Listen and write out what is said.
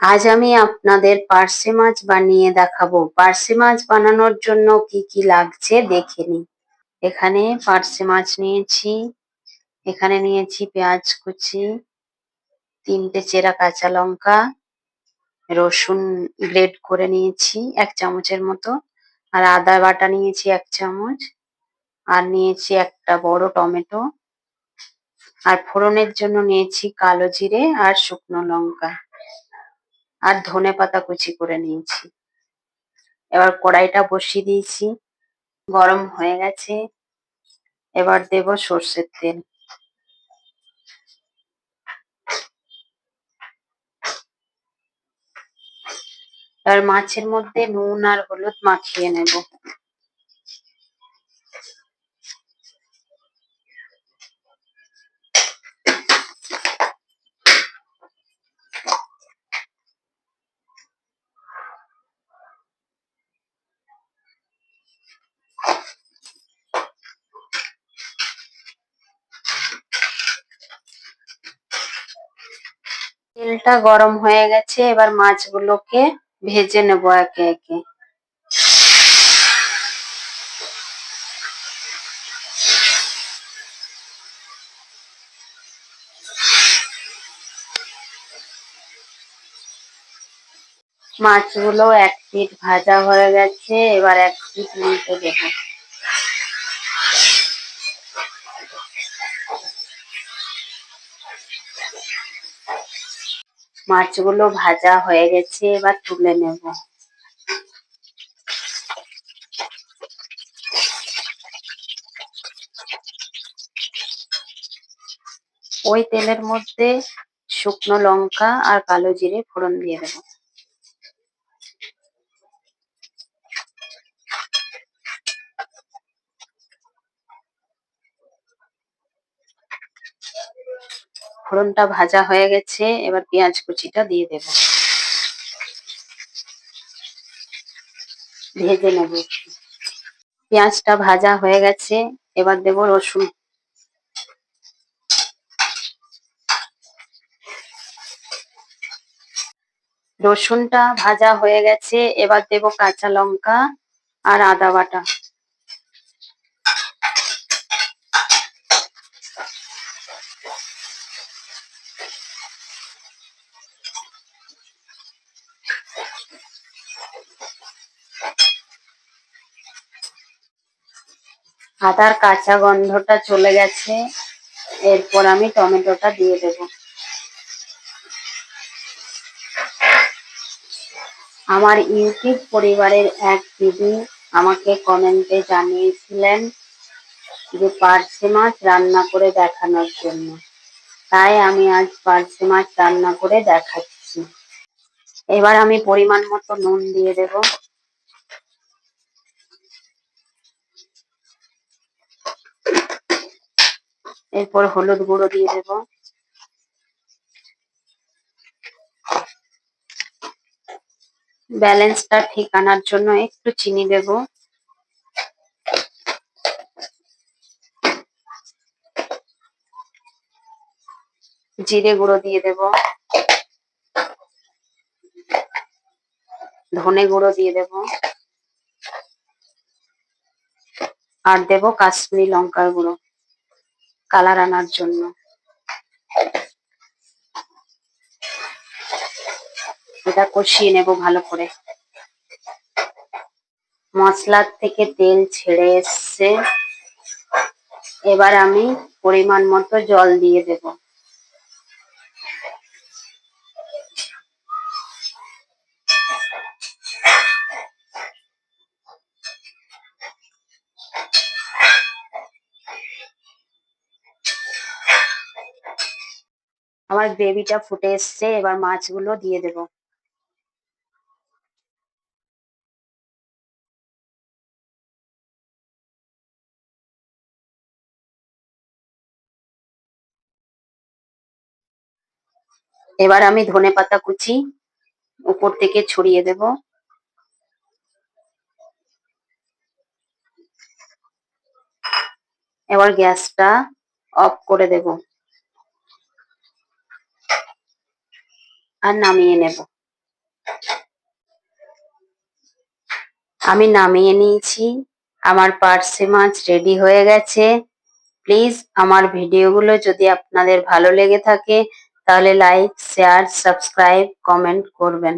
আজ আমি আপনাদের পার্সে মাছ বানিয়ে দেখাবো। পার্সে মাছ বানানোর জন্য কি কি লাগছে দেখে নিন এখানে পার্সে মাছ নিয়েছি, এখানে নিয়েছি পেঁয়াজ কুচি, তিনটে চেরা কাঁচা লঙ্কা, রসুন গ্রেট করে নিয়েছি এক চামচের মতো, আর আদা বাটা নিয়েছি এক চামচ, আর নিয়েছি একটা বড় টমেটো, আর ফোড়নের জন্য নিয়েছি কালো জিরে আর শুকনো লঙ্কা। আর ধনে পাতা কুচি করে নিয়েছি। এবার কড়াইটা বসিয়ে দিয়েছি। গরম হয়ে গেছে। এবার দেব সর্ষের তেল। এবার মাছের মধ্যে নুন আর হলুদ মাখিয়ে নেব। তেলটা গরম হয়ে গেছে, এবার মাছগুলোকে ভেজে নেব একে একে। মাছগুলো এক পিঠ ভাজা হয়ে গেছে, এবার এক পিঠ উল্টে দেব। মাছগুলো ভাজা হয়ে গেছে, এবার তুলে নেব। ওই তেলের মধ্যে শুকনো লঙ্কা আর কালো জিরে ফোড়ন দিয়ে দেবো। ফোড়নটা ভাজা হয়ে গেছে, এবার পেঁয়াজ কুচিটা দিয়ে দেব। ভেজে নেব পেঁয়াজটা ভাজা হয়ে গেছে, এবার দেব রসুন। রসুনটা ভাজা হয়ে গেছে, এবার দেব কাঁচা লঙ্কা আর আদা বাটা। আদার কাঁচা গন্ধটা চলে গেছে। এরপর আমি টমেটোটা দিয়ে দেব। আমার ইউটিউব পরিবারের এক দিদি আমাকে কমেন্টে জানিয়েছিলেন যে পার্সে মাছ রান্না করে দেখানোর জন্য। তাই আমি আজ পার্সে মাছ রান্না করে দেখাচ্ছি। এবার আমি পরিমাণ মতো নুন দিয়ে দেব। এরপর হলুদ গুঁড়ো দিয়ে দেব। ব্যালেন্সটা ঠিক আনার জন্য একটু চিনি দেব। জিরে গুঁড়ো দিয়ে দেব। ধনে গুঁড়ো দিয়ে দেব। আর দেব কাশ্মীরি লঙ্কার গুঁড়ো। কালার আনার জন্য। এটা কষিয়ে নেব ভালো করে। মশলার থেকে তেল ছেড়ে এসছে। এবার আমি পরিমাণ মতো জল দিয়ে দেব। আমার গ্রেভিটা ফুটে এসছে, এবার মাছগুলো দিয়ে দেব। এবার আমি ধনে পাতা কুচি উপর থেকে ছড়িয়ে দেব। এবার গ্যাসটা অফ করে দেব। আর নামিয়ে নেব। আমি নামিয়ে নিয়েছি। আমার পার্সে মাছ রেডি হয়ে গেছে। প্লিজ আমার ভিডিওগুলো যদি আপনাদের ভালো লেগে থাকে, তাহলে লাইক, শেয়ার, সাবস্ক্রাইব, কমেন্ট করবেন।